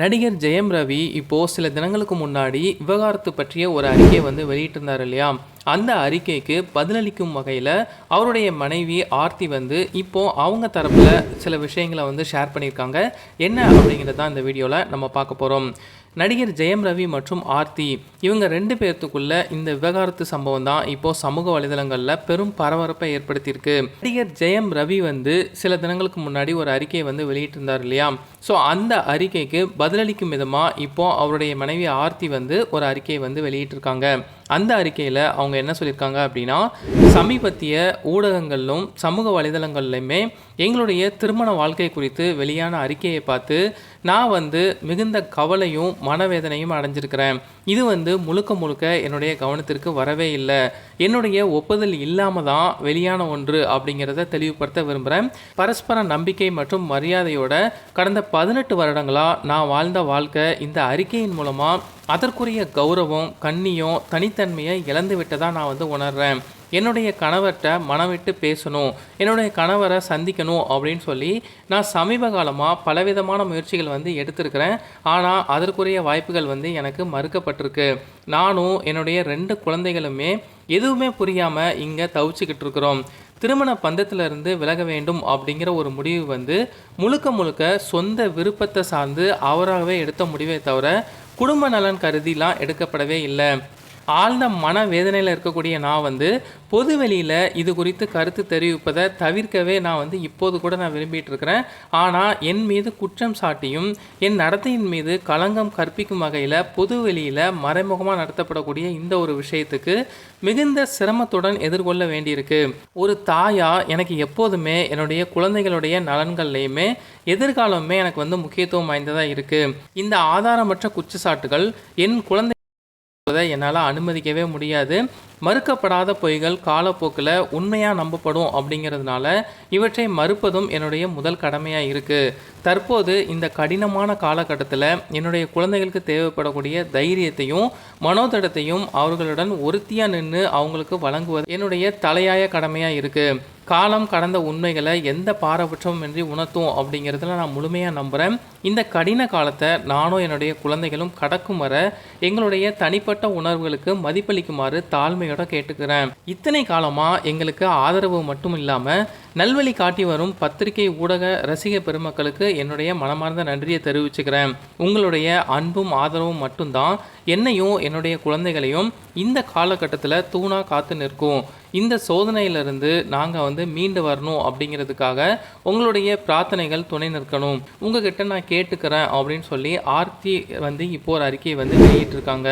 நடிகர் ஜெயம் ரவி இப்போ சில தினங்களுக்கு முன்னாடி விவகாரத்து பற்றிய ஒரு அறிக்கையை வந்து வெளியிட்டிருந்தார் இல்லையா? அந்த அறிக்கைக்கு பதிலளிக்கும் வகையில் அவருடைய மனைவி ஆர்த்தி வந்து இப்போ அவங்க தரப்பில் சில விஷயங்களை வந்து ஷேர் பண்ணியிருக்காங்க. என்ன அப்படிங்கிறது தான் இந்த வீடியோவில் நம்ம பார்க்க போகிறோம் நடிகர் ஜெயம் ரவி மற்றும் ஆர்த்தி. இவங்க ரெண்டு பேர்த்துக்குள்ள இந்த விவகாரத்து சம்பவம் தான் இப்போ சமூக வலைதளங்களில் பெரும் பரபரப்பை ஏற்படுத்தியிருக்கு. நடிகர் ஜெயம் ரவி வந்து சில தினங்களுக்கு முன்னாடி ஒரு அறிக்கையை வந்து வெளியிட்டிருந்தார் இல்லையா? ஸோ அந்த அறிக்கைக்கு பதிலளிக்கும் விதமாக இப்போ அவருடைய மனைவி ஆர்த்தி வந்து ஒரு அறிக்கையை வந்து வெளியிட்டிருக்காங்க. அந்த அறிக்கையில் அவங்க என்ன சொல்லியிருக்காங்க அப்படின்னா சமீபத்திய ஊடகங்களிலும் சமூக வலைதளங்கள்லையுமே எங்களுடைய திருமண வாழ்க்கை குறித்து வெளியான அறிக்கையை பார்த்து நான் வந்து மிகுந்த கவலையும் மனவேதனையும் அடைஞ்சிருக்கிறேன். இது வந்து முழுக்க முழுக்க என்னுடைய கவனத்திற்கு வரவே இல்லை. என்னுடைய ஒப்புதல் இல்லாமல் தான் வெளியான ஒன்று அப்படிங்கிறத தெளிவுபடுத்த விரும்புகிறேன் பரஸ்பர நம்பிக்கை மற்றும் மரியாதையோட கடந்த பதினெட்டு வருடங்களாக நான் வாழ்ந்த வாழ்க்கை இந்த அறிக்கையின் மூலமாக அதற்குரிய கௌரவம் கண்ணியம் தனித்தன்மையை இழந்து விட்டதாக நான் வந்து உணர்கிறேன் என்னுடைய கணவர்கிட்ட மனம் விட்டு பேசணும் என்னுடைய கணவரை சந்திக்கணும் அப்படின்னு சொல்லி நான் சமீப காலமாக பலவிதமான முயற்சிகள் வந்து எடுத்திருக்கிறேன். ஆனால் அதற்குரிய வாய்ப்புகள் வந்து எனக்கு மறுக்கப்பட்டிருக்கு. நானும் என்னுடைய ரெண்டு குழந்தைகளுமே எதுவுமே புரியாமல் இங்கே தவிச்சுக்கிட்டு இருக்கிறோம். திருமண பந்தத்திலிருந்து விலக வேண்டும் அப்படிங்கிற ஒரு முடிவு வந்து முழுக்க முழுக்க சொந்த விருப்பத்தை சார்ந்து அவராகவே எடுத்த முடிவை தவிர குடும்ப நலன் கருதிலாம் எடுக்கப்படவே இல்லை. ஆழ்ந்த மன வேதனையில் இருக்கக்கூடிய நான் வந்து பொது வெளியில் இது குறித்து கருத்து தெரிவிப்பதை தவிர்க்கவே நான் வந்து இப்போது கூட நான் விரும்பிட்டு இருக்கிறேன். ஆனால் என் மீது குற்றம் சாட்டியும் என் நடத்தையின் மீது களங்கம் கற்பிக்கும் வகையில் பொது வெளியில் மறைமுகமாக நடத்தப்படக்கூடிய இந்த ஒரு விஷயத்துக்கு மிகுந்த சிரமத்துடன் எதிர்கொள்ள வேண்டியிருக்கு. ஒரு தாயா எனக்கு எப்போதுமே என்னுடைய குழந்தைகளுடைய நலன்கள்லையுமே எதிர்காலமே எனக்கு வந்து முக்கியத்துவம் வாய்ந்ததாக இருக்குது இந்த ஆதாரமற்ற குற்றச்சாட்டுகள் என் குழந்தை என்னால் அனுமதிக்கவே முடியாது. மறுக்கப்படாத பொய்கள் காலப்போக்கில் உண்மையாக நம்பப்படும் அப்படிங்கிறதுனால இவற்றை மறுப்பதும் என்னுடைய முதல் கடமையாக இருக்குது தற்போது இந்த கடினமான காலகட்டத்தில் என்னுடைய குழந்தைகளுக்கு தேவைப்படக்கூடிய தைரியத்தையும் மனோதடத்தையும் அவர்களுடன் ஒருத்தியாக நின்று அவங்களுக்கு வழங்குவது என்னுடைய தலையாய கடமையாக இருக்குது காலம் கடந்த உண்மைகளை எந்த பாரபட்சமும் இன்றி உணர்த்தும் அப்படிங்கிறதுல நான் முழுமையாக நம்புகிறேன் இந்த கடின காலத்தை நானும் என்னுடைய குழந்தைகளும் கடக்கும் வர எங்களுடைய தனிப்பட்ட உணர்வுகளுக்கு மதிப்பளிக்குமாறு தாழ்மையோட கேட்டுக்கிறேன். இத்தனை காலமாக எங்களுக்கு ஆதரவு மட்டும் இல்லாமல் நல்வழி காட்டி வரும் பத்திரிகை ஊடக ரசிக பெருமக்களுக்கு என்னுடைய மனமார்ந்த நன்றியை தெரிவிச்சுக்கிறேன். உங்களுடைய அன்பும் ஆதரவும் மட்டும்தான் என்னையும் என்னுடைய குழந்தைகளையும் இந்த காலகட்டத்தில் தூணாக காத்து நிற்கும். இந்த சோதனையிலிருந்து நாங்கள் வந்து மீண்டு வரணும் அப்படிங்கிறதுக்காக உங்களுடைய பிரார்த்தனைகள் துணை நிற்கணும். உங்ககிட்ட நான் கேட்டுக்கிறேன் அப்படின்னு சொல்லி ஆர்த்தி வந்து இப்போ ஒரு அறிக்கையை வந்து வெளியிட்டிருக்காங்க.